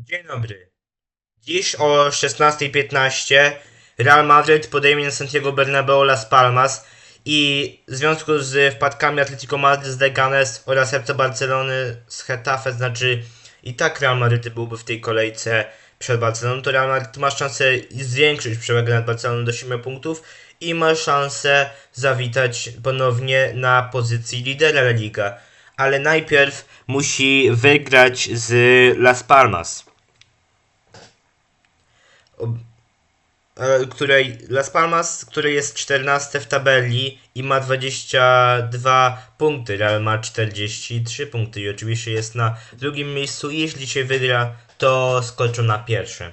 Dzień dobry. Dziś o 16.15 Real Madrid podejmie Santiago Bernabeu Las Palmas i w związku z wpadkami Atletico Madrid z Leganes oraz FC Barcelony z Getafe, znaczy i tak Real Madrid byłby w tej kolejce przed Barceloną, to Real Madrid ma szansę zwiększyć przewagę nad Barceloną do 7 punktów i ma szansę zawitać ponownie na pozycji lidera La Liga. Ale najpierw musi wygrać z Las Palmas. E, której Las Palmas, który jest 14 w tabeli i ma 22 punkty. Real ma 43 punkty i oczywiście jest na drugim miejscu. Jeśli się wygra, to skoczą na pierwsze.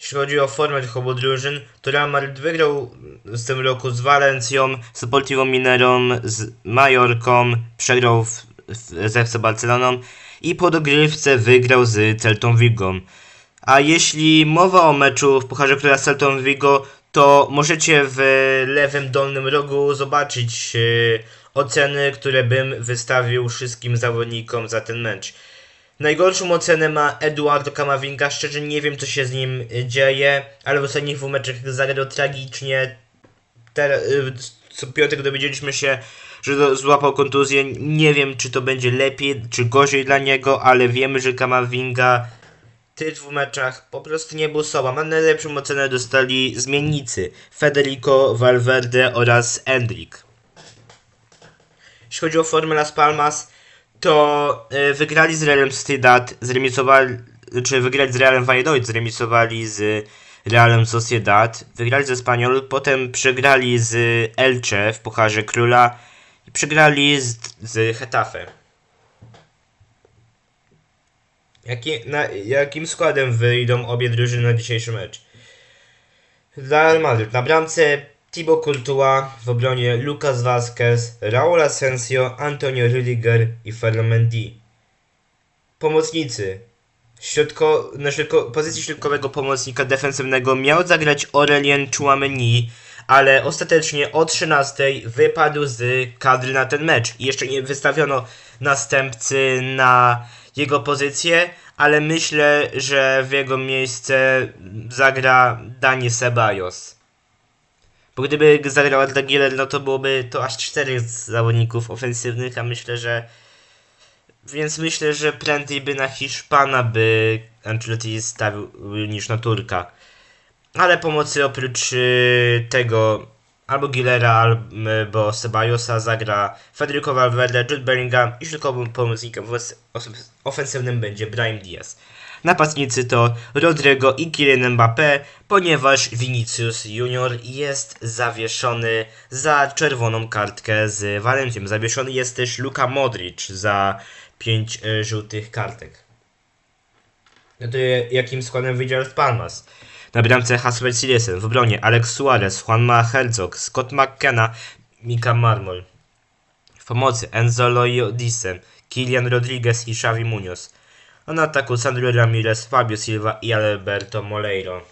Jeśli chodzi o formę tych obu drużyn, to Real Madrid wygrał w tym roku z Valencją, z Deportivo Minerą, z Majorką, przegrał w, w, z FC Barceloną i po dogrywce wygrał z Celtą Vigą. A jeśli mowa o meczu w Pucharze Króla z Celtą Vigo, to możecie w lewym dolnym rogu zobaczyć e, oceny, które bym wystawił wszystkim zawodnikom za ten mecz. Najgorszą ocenę ma Eduardo Camavinga. Szczerze nie wiem, co się z nim y, dzieje, ale w ostatnich dwóch meczach zagrał tragicznie. Teraz, co piątek dowiedzieliśmy się, że złapał kontuzję. Nie wiem, czy to będzie lepiej, czy gorzej dla niego, ale wiemy, że Camavinga w tych dwóch meczach po prostu nie był sobą. A najlepszą ocenę dostali zmiennicy Federico Valverde oraz Endrick. Jeśli chodzi o formę Las Palmas, to e, wygrali z Realem Sociedad, zremisowali, czy wygrali z Realem Valladolid, zremisowali z Realem Sociedad, wygrali ze Spaniol, potem przegrali z Elche w Pucharze Króla i przegrali z, z Getafe. Jaki, na, jakim składem wyjdą obie drużyny na dzisiejszy mecz? Real Madrid na bramce Thibaut Courtois, w obronie Lucas Vazquez, Raul Asensio, Antonio Rüdiger i Ferland. Pomocnicy. Środko, na środko, pozycji środkowego pomocnika defensywnego miał zagrać Aurelien Chouameni, ale ostatecznie o 13 wypadł z kadry na ten mecz. I jeszcze nie wystawiono następcy na jego pozycję, ale myślę, że w jego miejsce zagra Dani Ceballos. Bo gdyby zagrał Arda Güler, no to byłoby to aż czterech zawodników ofensywnych, a myślę, że więc myślę, że prędzej by na Hiszpana by Ancelotti stawił niż na Turka. Ale pomocy oprócz y, tego albo Gilera, albo Ceballosa zagra Federico Valverde, Jude Bellingham i środkowym pomocnikiem ofensywnym będzie Brahim Diaz. Napastnicy to Rodrigo i Kylian Mbappé, ponieważ Vinicius Junior jest zawieszony za czerwoną kartkę z Valencją. Zawieszony jest też Luka Modric za 5 żółtych kartek. No to jakim składem wyjdzie Palmas? Na bramce Hasper Silesen, w obronie Alex Suarez, Juanma Herzog, Scott McKenna, Mika Marmol. W pomocy Enzo Loyodisen, Kilian Rodriguez i Xavi Munoz. A na ataku Sandro Ramirez, Fabio Silva i Alberto Moleiro.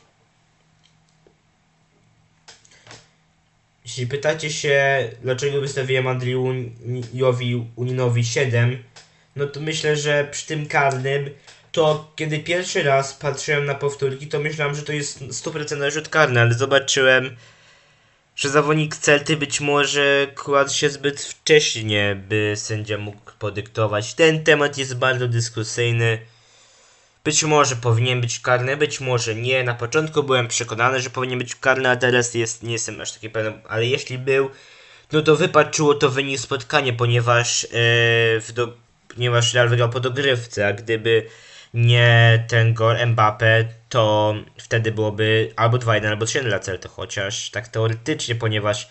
Jeśli pytacie się, dlaczego wystawiłem Andriowi Uninowi 7, no to myślę, że przy tym karnym, to kiedy pierwszy raz patrzyłem na powtórki, to myślałem, że to jest 100% rzut karny, ale zobaczyłem, że zawodnik Celty być może kładł się zbyt wcześnie, by sędzia mógł podyktować. Ten temat jest bardzo dyskusyjny. Być może powinien być karny, być może nie. Na początku byłem przekonany, że powinien być karny, a teraz jest, nie jestem aż taki pewien. Ale jeśli był, no to wypatrzyło to wynik spotkania, ponieważ, w do, ponieważ Real wygrał po dogrywce, a gdyby nie ten gol Mbappe, to wtedy byłoby albo 2-1, albo 3 dla Celta, chociaż tak teoretycznie, ponieważ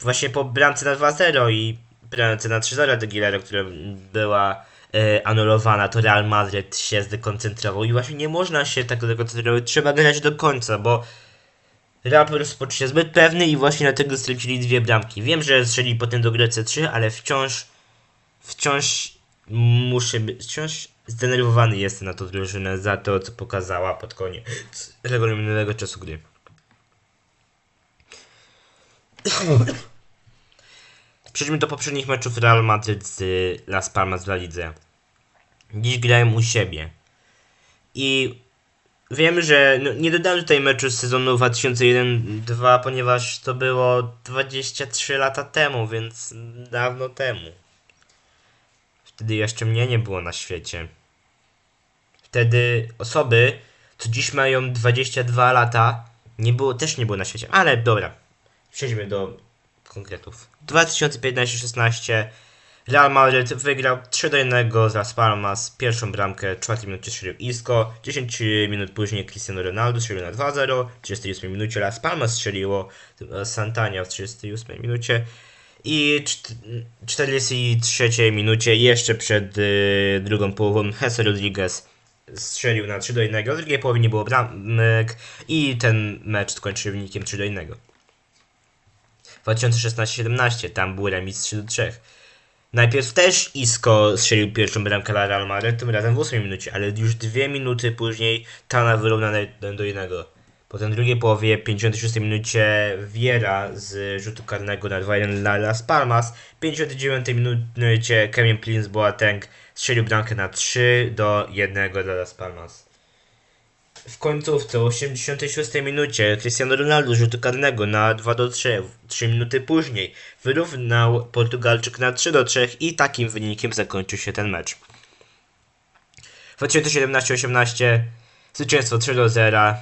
właśnie po bramce na 2-0 i bramce na 3-0 do Gilera, która była e, anulowana, to Real Madrid się zdekoncentrował i właśnie nie można się tak zdekoncentrować, trzeba grać do końca, bo Real po prostu poczuł się zbyt pewny i właśnie dlatego stracili dwie bramki. Wiem, że strzeli potem do Grecy 3, ale wciąż wciąż muszę być, wciąż zdenerwowany jestem na tą drużynę za to, co pokazała pod koniec regularnego czasu gry. Przejdźmy do poprzednich meczów Real Madrid z Las Palmas w La Lidze. Dziś grają u siebie. I wiem, że no, nie dodałem tutaj meczu z sezonu 2001-2, ponieważ to było 23 lata temu, więc dawno temu. Wtedy jeszcze mnie nie było na świecie. Wtedy osoby, co dziś mają 22 lata, nie było, też nie było na świecie. Ale dobra, przejdźmy do konkretów. 2015-16 Real Madrid wygrał 3 do 1 z Las Palmas. Pierwszą bramkę w 4 minucie strzelił Isco. 10 minut później Cristiano Ronaldo strzelił na 2-0. W 38 minucie Las Palmas strzeliło Santania w 38 minucie. I czt- 43 minucie, jeszcze przed y, drugą połową, Jesse Rodriguez strzelił na 3 do 1. W drugiej połowie nie było bramek i ten mecz skończył wynikiem 3 do 1. 2016-17 tam był remis 3 do 3. Najpierw też Isco strzelił pierwszą bramkę dla Real Madrid, tym razem w 8 minucie, ale już dwie minuty później Tana wyrównał na 1 do 1. Potem w drugiej połowie, 56 minucie, Viera z rzutu karnego na 2-1 dla Las Palmas. W 59 minucie Kevin Prince Boateng strzelił bramkę na 3 do 1 dla Las Palmas. W końcówce, w 86 minucie, Cristiano Ronaldo z rzutu karnego na 2 do 3. 3 minuty później wyrównał Portugalczyk na 3 do 3 i takim wynikiem zakończył się ten mecz. W 2017-18 zwycięstwo 3 do 0.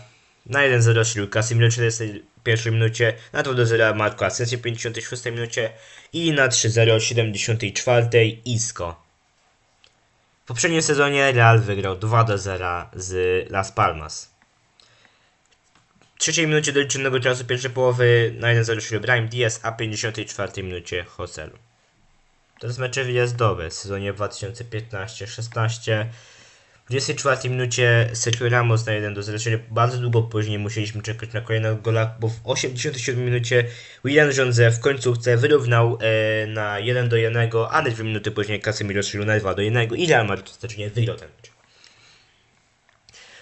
Na 1-0 strzelił Casemiro w 41 minucie, na 2 do 0 Marco Asensio w 56 minucie i na 3-0 w 74 Isco. W poprzednim sezonie Real wygrał 2 do 0 z Las Palmas. W trzeciej minucie doliczonego czasu pierwszej połowy na 1-0 strzelił Brahim Diaz, a w 54 minucie Joselu. Teraz mecze wyjazdowe w sezonie 2015-16. W 24 minucie Sergio Ramos na 1 do 0, czyli bardzo długo później musieliśmy czekać na kolejnego gola, bo w 87 minucie William Jose w końcówce wyrównał e, na 1 do 1, ale 2 minuty później Casemiro strzelił na 2 do 1 i Real Madrid ostatecznie wygrał ten mecz.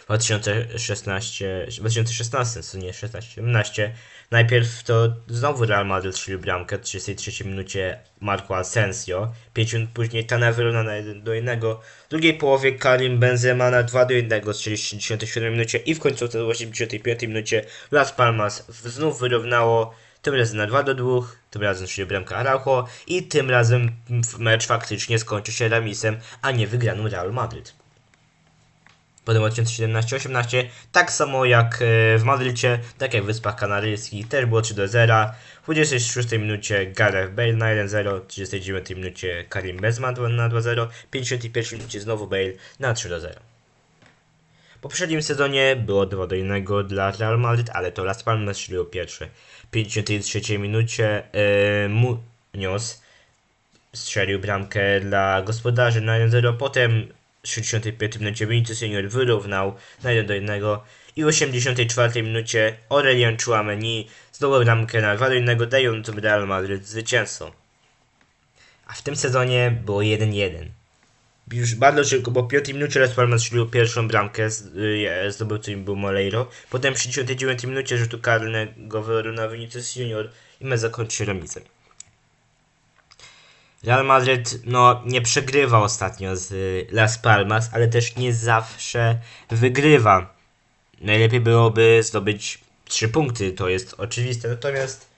W 2016, 2016 sezonie 16-17 najpierw to znowu Real Madrid strzelił bramkę w 33 minucie Marco Asensio, 5 minut później Tana wyrówna na 1 do 1, w drugiej połowie Karim Benzema na 2 do 1 strzelił w 67 minucie i w końcu w 85 minucie Las Palmas znów wyrównało. Tym razem na 2 do 2, tym razem strzelił bramkę Araujo i tym razem mecz faktycznie skończył się remisem, a nie wygraną Real Madrid. Potem 2017-18, tak samo jak e, w Madrycie, tak jak w Wyspach Kanaryjskich, też było 3 do 0. W 26 minucie Gareth Bale na 1-0, w 39 minucie Karim Benzema na 2-0, w 51 minucie znowu Bale na 3 do 0. W poprzednim sezonie było 2 do 1 dla Real Madrid, ale to Las Palmas strzeliło pierwszy. W 53 minucie e, Munoz strzelił bramkę dla gospodarzy na 1-0, potem w 65 minucie Vinicius Junior wyrównał na 1 do 1 i w 84 minucie Aurelien Chouameni zdobył bramkę na 2 do 1 dając Real Madrid zwycięstwo. A w tym sezonie było 1-1. Już bardzo szybko, bo w 5 minucie Las Palmas strzelił pierwszą bramkę, y, zdobywcą im był Moleiro. Potem w 69 minucie rzutu karnego wyrównał Vinicius Junior i mecz zakończył remisem. Real Madrid no, nie przegrywa ostatnio z y, Las Palmas, ale też nie zawsze wygrywa. Najlepiej byłoby zdobyć 3 punkty, to jest oczywiste. Natomiast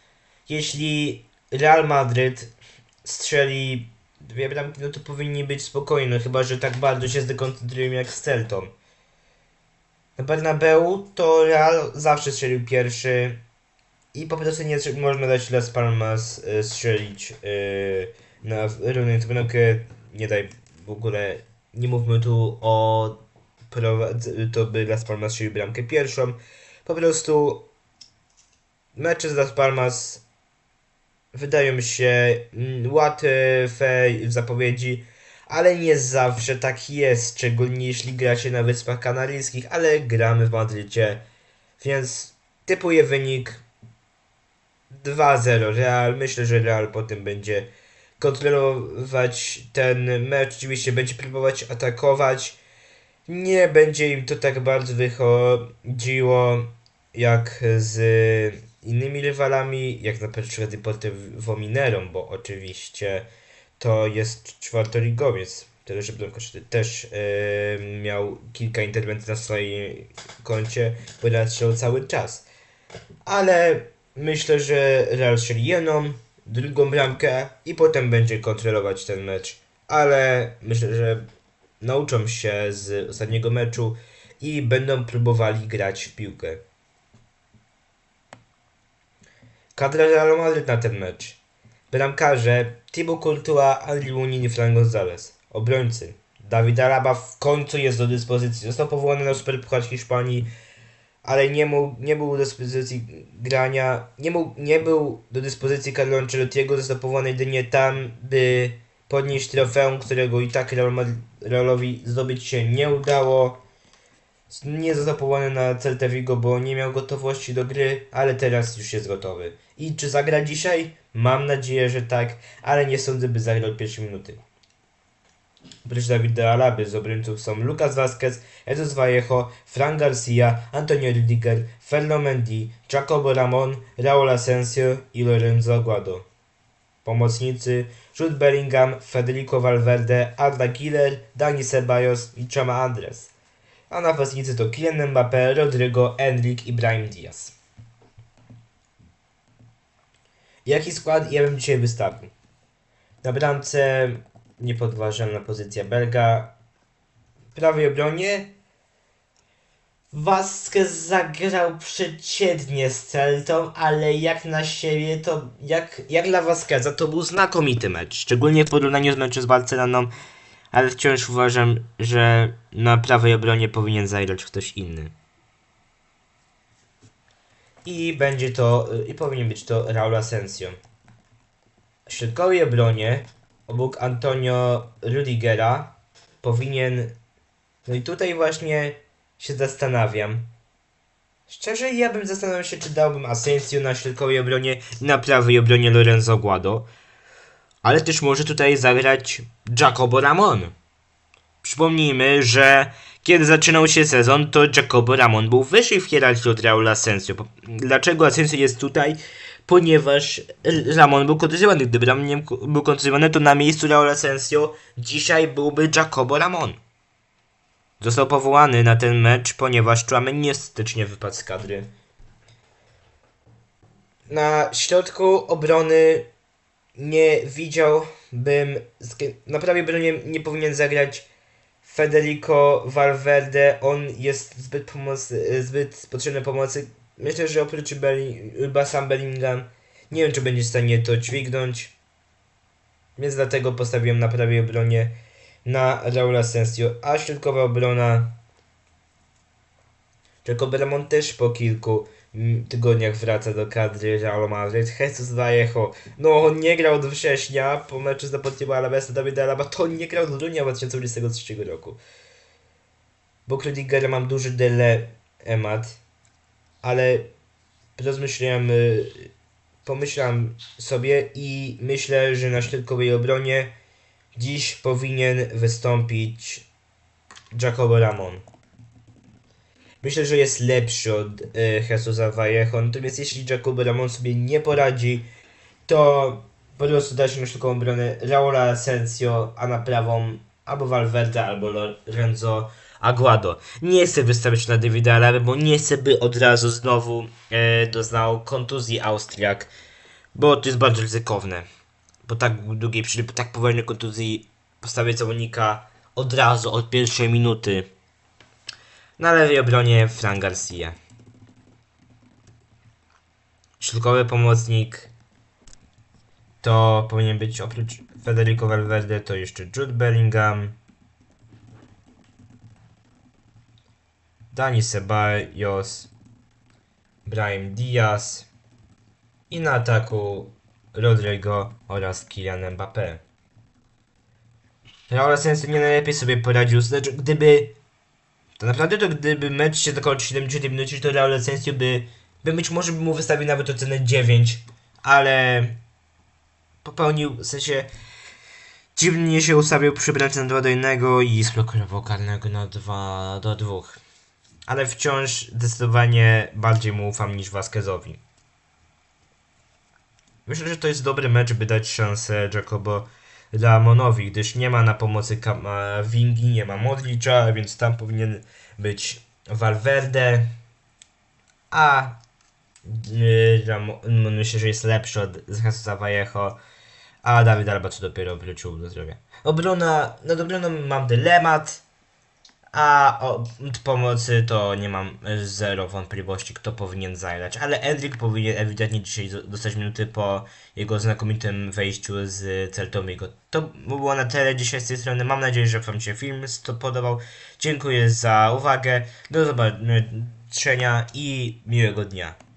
jeśli Real Madrid strzeli dwie bramki, no to powinni być spokojni, no chyba że tak bardzo się zdekoncentrują jak z Celtą. Na Bernabeu to Real zawsze strzelił pierwszy i po prostu nie można dać Las Palmas y, na równą bramkę, nie daj w ogóle, nie mówmy tu o to by Las Palmas strzelił bramkę pierwszą. Po prostu mecze z Las Palmas wydają się łatwe w zapowiedzi, ale nie zawsze tak jest, szczególnie jeśli gra się na Wyspach Kanaryjskich, ale gramy w Madrycie, więc typuję wynik 2-0 Real. Myślę, że Real potem będzie kontrolować ten mecz, oczywiście będzie próbować atakować. Nie będzie im to tak bardzo wychodziło jak z innymi rywalami, jak na przykład Deportivo Mineiro, bo oczywiście to jest czwartoligowiec. który że bramkarz też e, miał kilka interwencji na swoim koncie, ponieważ strzelał cały czas. Ale myślę, że Real strzeli jedną, drugą bramkę i potem będzie kontrolować ten mecz. Ale myślę, że nauczą się z ostatniego meczu i będą próbowali grać w piłkę. Kadra Realu Madryt na ten mecz. Bramkarze Thibaut Courtois, Andriy Lunin i Fran Gonzalez. Obrońcy Dawid Alaba w końcu jest do dyspozycji. Został powołany na Superpuchar Hiszpanii, ale nie, mógł, nie był do dyspozycji grania. Nie, mógł, nie był do dyspozycji Carlo Ancelottiego. Został powołany jedynie tam, by podnieść trofeum, którego i tak Real Realowi zdobyć się nie udało. Nie został powołany na Celta Vigo, bo nie miał gotowości do gry, ale teraz już jest gotowy. I czy zagra dzisiaj? Mam nadzieję, że tak, ale nie sądzę, by zagrał pierwsze minuty. Oprócz Dawida Alaby z obrońców są Lucas Vazquez, Jesus Vallejo, Fran Garcia, Antonio Rudiger, Ferlo Mendy, Jacobo Ramon, Raul Asensio i Lorenzo Aguado. Pomocnicy Jude Bellingham, Federico Valverde, Arda Güler, Dani Ceballos i Chama Andres. A napastnicy to Kylian Mbappé, Rodrigo, Enric i Brahim Diaz. Jaki skład ja bym dzisiaj wystawił? Na bramce niepodważalna pozycja Belga. W prawej obronie Vasquez zagrał przeciętnie z Celtą, ale jak na siebie to jak, jak dla Vasqueza to był znakomity mecz. Szczególnie w porównaniu z meczem z Barceloną, ale wciąż uważam, że na prawej obronie powinien zagrać ktoś inny. I będzie to, i powinien być to Raul Asensio. W środkowej obronie obok Antonio Rudigera powinien. No i tutaj właśnie się zastanawiam. Szczerze, ja bym zastanawiał się, czy dałbym Asensio na środkowej obronie na prawej obronie Lorenzo Guado. Ale też może tutaj zagrać Jacobo Ramon. Przypomnijmy, że kiedy zaczynał się sezon, to Jacobo Ramon był wyżej w hierarchii od Raula Asensio. Dlaczego Asensio jest tutaj? Ponieważ Ramon był kontuzjowany. Gdyby Ramon nie był kontuzjowany, to na miejscu Raula Asensio dzisiaj byłby Jacobo Ramon. Został powołany na ten mecz, ponieważ Chouameni niestecznie wypadł z kadry. Na środku obrony nie widziałbym, na prawej obronie nie powinien zagrać Federico Valverde, on jest zbyt, pomoc, zbyt potrzebny pomocy. Myślę, że oprócz sam Bellingham, nie wiem czy będzie w stanie to dźwignąć. Więc dlatego postawiłem na prawej obronie na Raula Sensio, a środkowa obrona Jacob Ramon też po kilku mm, tygodniach wraca do kadry Real Madrid. Jesus Vallejo, no on nie grał od września po meczu z Deportivo Alaves Dawida Alaba, to on nie grał do grudnia 2023 roku. Bo Rudigera mam duży dylemat, ale rozmyśliłem, y, pomyślałem sobie i myślę, że na środkowej obronie dziś powinien wystąpić Jacobo Ramon. Myślę, że jest lepszy od y, Jesusa Vallejo. Natomiast jeśli Jacobo Ramon sobie nie poradzi, to po prostu da się na sztuką obronę Raula Asensio, a na prawą albo Valverde, albo Lorenzo Aguado. Nie chcę wystawiać na Davida Alaba, bo nie chcę, by od razu znowu e, doznał kontuzji Austriak, bo to jest bardzo ryzykowne. Po tak długiej przerwie, po tak poważnej kontuzji postawię zawodnika od razu, od pierwszej minuty. Na lewej obronie Fran Garcia. Środkowy pomocnik to powinien być oprócz Federico Valverde to jeszcze Jude Bellingham, Dani Ceballos, Brahim Diaz i na ataku Rodrigo oraz Kylian Mbappé. Raul Asensio nie najlepiej sobie poradził, znaczy gdyby to naprawdę to gdyby mecz się zakończył w 70 minucie, to Asensio by, by być może by mu wystawił nawet ocenę 9, ale popełnił, w sensie dziwnie się ustawił przy bramce na 2 do 1 i zblokował karnego na 2 do 2. Ale wciąż zdecydowanie bardziej mu ufam niż Vasquezowi. Myślę, że to jest dobry mecz, by dać szansę Jacobo Ramonowi, gdyż nie ma na pomocy Kamavingi, nie ma Modricza, więc tam powinien być Valverde, a yy, myślę, że jest lepszy od Jesusa Vallejo, a Dawid Alba co dopiero wrócił do zdrowia. Obrona, do obrony mam dylemat, a od pomocy to nie mam zero wątpliwości, kto powinien zagrać. Ale Endrick powinien ewidentnie dzisiaj dostać minuty po jego znakomitym wejściu z Celtomigo. To było na tyle dzisiaj z tej strony. Mam nadzieję, że Wam się film podobał. Dziękuję za uwagę. Do zobaczenia i miłego dnia.